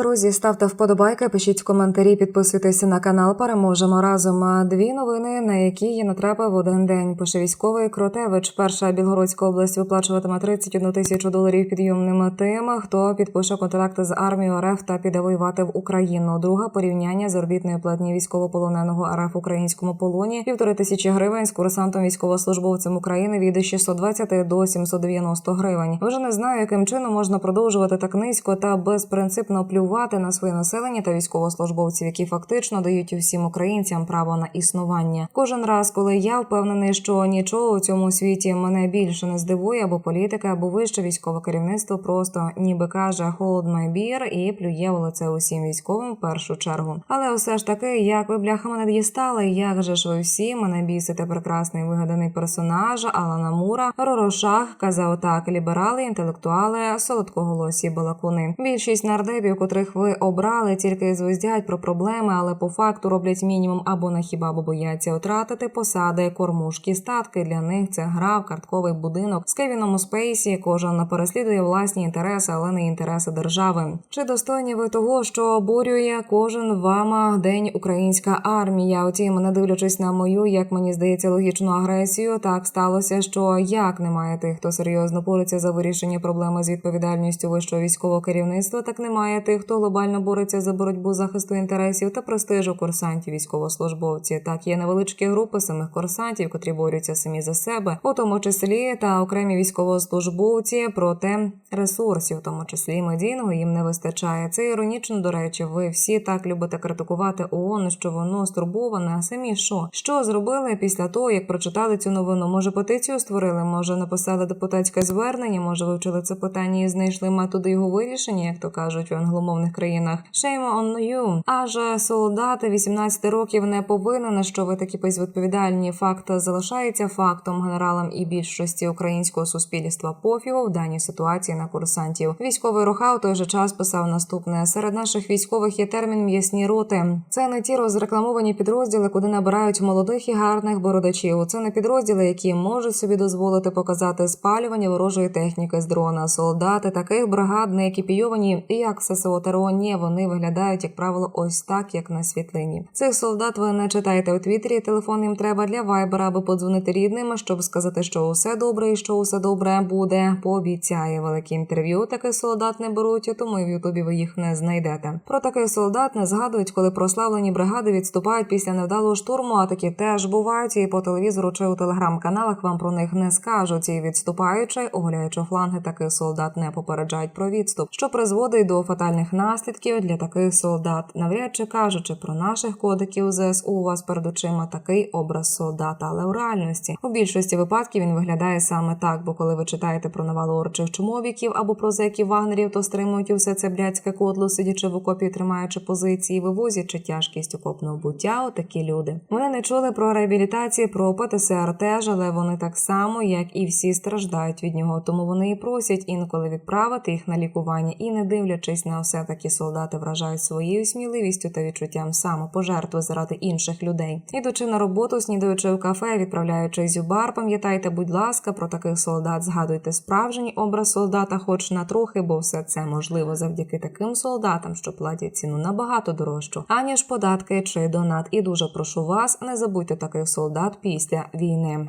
Друзі, ставте вподобайки, пишіть коментарі, підписуйтесь на канал. Переможемо разом. Дві новини, на які є натрапив один день. Пише військовий Кротевич. Перша Білгородська область виплачуватиме 31 тисячу доларів підйомним тим, хто підпише контракти з армією РФ та піде воювати в Україну. Друга порівняння заробітної платні військовополоненого РФ в українському полоні півтори тисячі гривень з курсантом військовослужбовцем України від 620 до 790 гривень. Вже не знаю, яким чином можна продовжувати так низько та безпринципно плювати на своє населення та військовослужбовців, які фактично дають усім українцям право на існування. Кожен раз, коли я впевнений, що нічого у цьому світі мене більше не здивує, або політика, або вище військове керівництво просто ніби каже «hold my beer» і плює в лице усім військовим в першу чергу. Але все ж таки, як ви бляха мене дістали, як же ж ви всі мене бісите прекрасний вигаданий персонаж Алана Мура, Ророшах, казав так, ліберали, інтелектуали, солодкоголосі балакуни. Більшість нардепів, котрих ви обрали, тільки звездять про проблеми, але по факту роблять мінімум або на хіба бо бояться втратити посади, кормушки, статки. Для них це гра в картковий будинок з Кевіном у спейсі. Кожен переслідує власні інтереси, але не інтереси держави. Чи достойні ви того, що обурює кожен вама день українська армія? Утім, не дивлячись на мою, як мені здається, логічну агресію, так сталося, що як немає тих, хто серйозно бореться за вирішення проблеми з відповідальністю вищого військового керівництва, так немає тих, хто глобально бореться за боротьбу захисту інтересів та престижу курсантів військовослужбовців. Так є невеличкі групи самих курсантів, котрі борються самі за себе, у тому числі та окремі військовослужбовці, проте ресурсів, в тому числі медійного, їм не вистачає. Це іронічно. До речі, ви всі так любите критикувати ООН, що воно стурбоване. А самі що? Що зробили після того, як прочитали цю новину? Може, петицію створили? Може, написали депутатське звернення? Може, вивчили це питання і знайшли методи його вирішення, як то кажуть в англомовних країнах. Shame on you. Аже солдати 18 років не повинен, що ви такі безвідповідальні. Факт залишається фактом генералам і більшості українського суспільства пофігу в даній ситуації на курсантів. Військовий руха у той же час писав наступне: серед наших військових є термін м'ясні роти. Це не ті розрекламовані підрозділи, куди набирають молодих і гарних бородачів. Це не підрозділи, які можуть собі дозволити показати спалювання ворожої техніки з дрона. Солдати таких бригад не екіпійовані, як ССО ТРО. Ні, вони виглядають, як правило, ось так, як на світлині. Цих солдат ви не читаєте у Твіттері. Телефон їм треба для вайбера, аби подзвонити рідним, щоб сказати, що усе добре і що усе добре буде. Пообіцяє велике інтерв'ю. Таких солдат не беруть, тому і в Ютубі ви їх не знайдете. Про таких солдат не згадують, коли прославлені бригади відступають після невдалого штурму. А такі теж бувають і по телевізору чи у телеграм-каналах вам про них не скажуть. І відступаючи, оголяючи фланги, таких солдат не попереджають про відступ, що призводить до фатальних наслідків для таких солдат. Навряд чи кажучи про наших кодиків ЗСУ, у вас перед очима такий образ солдата, але у реальності у більшості випадків він виглядає саме так. Бо коли ви читаєте про навалу орчих чумовіків або про зеків вагнерів, то стримують усе це блядське кодло, сидячи в окопі, тримаючи позиції, вивозячи тяжкість окопного буття. Отакі люди. Вони не чули про реабілітації, про ПТСР теж, але вони так само, як і всі, страждають від нього. Тому вони і просять інколи відправити їх на лікування, і не дивлячись на все, такі солдати вражають своєю сміливістю та відчуттям самопожертви заради інших людей. Ідучи на роботу, снідаючи в кафе, відправляючись у бар, пам'ятайте, будь ласка, про таких солдат. Згадуйте справжній образ солдата, хоч на трохи, бо все це можливо завдяки таким солдатам, що платять ціну набагато дорожчу, аніж податки чи донат. І дуже прошу вас, не забудьте таких солдат після війни.